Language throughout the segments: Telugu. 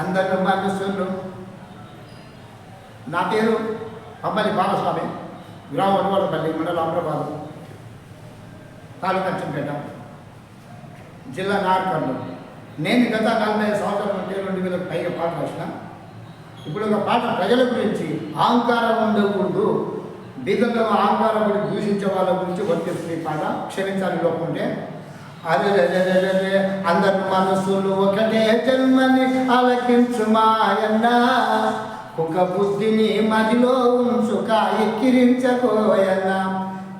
అందరూ మనసులు నా పేరు అమ్మలి బాలస్వామి గ్రామం వనవరపల్లి మండలం అమరాబాద్ తాలూకా చింపేట జిల్లా నార్కర్లు నేను గత నలభై సంవత్సరాల నుండి రెండు వేలకు పైగా పాట రాసిన. ఇప్పుడు ఒక పాట ప్రజల గురించి అహంకారం ఉండకూడదు బీదంలో అహంకారం కూడా దూషించే వాళ్ళ గురించి వర్తిస్తుంది పాట. క్షమించాలి లోపంటే అదే అదే అదే అదే మనసులు ఒకటే జన్మని ఆలకించు మాయన్న. ఒక బుద్ధిని మదిలో ఉంచుక ఎక్కిరించకోయన్న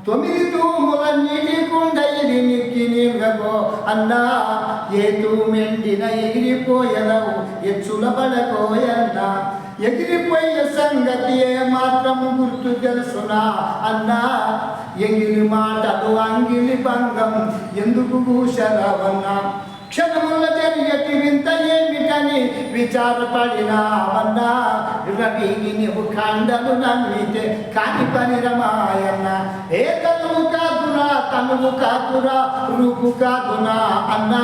తొమ్మిది తూముల నీటి కుండ ఇది నిక్కి నీళ్ళగో అన్నా. ఏ తూమెండిన ఎగిరిపోయనవు ఎచ్చుల పడకోయన్నా ఎగిరిపోయే సంగతి ఏ మాత్రం గుర్తు తెలుసునా అన్నా. ఎగిరి మాటలు అంగిలి భంగం ఎందుకు కూసరవన్నా క్షణముల తెలియటి వింత ఏమిటని విచారపడినావన్నా? రవిని నువ్వు ఖండలు నమ్మితే కాని పని రమాయన్న ఏ తనువు కాదురా తనువు కాదురా రూపు కాదునా అన్న?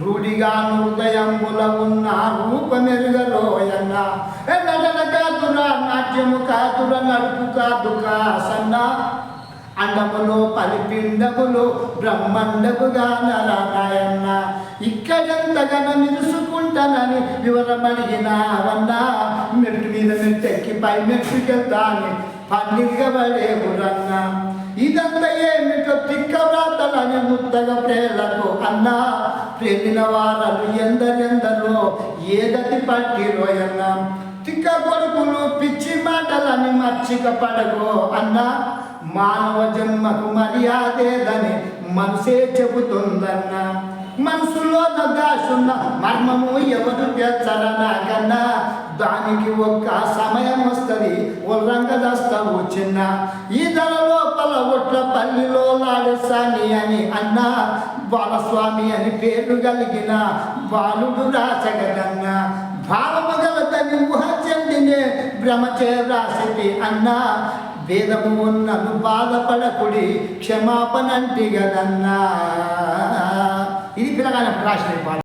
రూఢిగా హృదయంబుల ఉన్న రూపమెరుగలోయన్న ఏ నటన కాదురా నాట్యము కాదురా నడుపు కాదు కాసన్నా. అండములో పలిపిండములో బ్రహ్మండముగా నరాయన్న ఇక్కడెంతగాన నిలుసుకుంటానని వివరం అడిగినావన్నా మెట్టు మీద మెట్టెక్కి పై మెట్టుకెళ్తాని పండిగబడేవురన్నా ఇదంతా ఏమిటో తిక్క వ్రాతలని ముద్దగా ప్రేలకు అన్నా. ప్రేమిన వారలు ఎందరెందరో ఏదటి పట్టిరోయన్నా తిక్క కొడుకులు పిచ్చి మాటలని మర్చిక పడగో అన్నా. మానవ జన్మకు మర్యాదేదని మనసే చెబుతుందన్నా. మనసులో దాసున్న మర్మము ఎవరు తెచ్చరనాకన్నా దానికి ఒక్క సమయం వస్తుంది ఉల్లంగ దస్తావు చిన్న. ఈ ధరలో లోపల పల్లిలో లాడసాని అని అన్న. బాలస్వామి అని పేరు కలిగిన బాలుడు రాసగదన్నా భావము గలదని ఊహ చెందినే భ్రమచే రాసిటి అన్నా. వేదము ఉన్నను బాధపడకుడి క్షమాపణ అంటే కదన్నా ఇది పిల్లగానే రాసిన పాట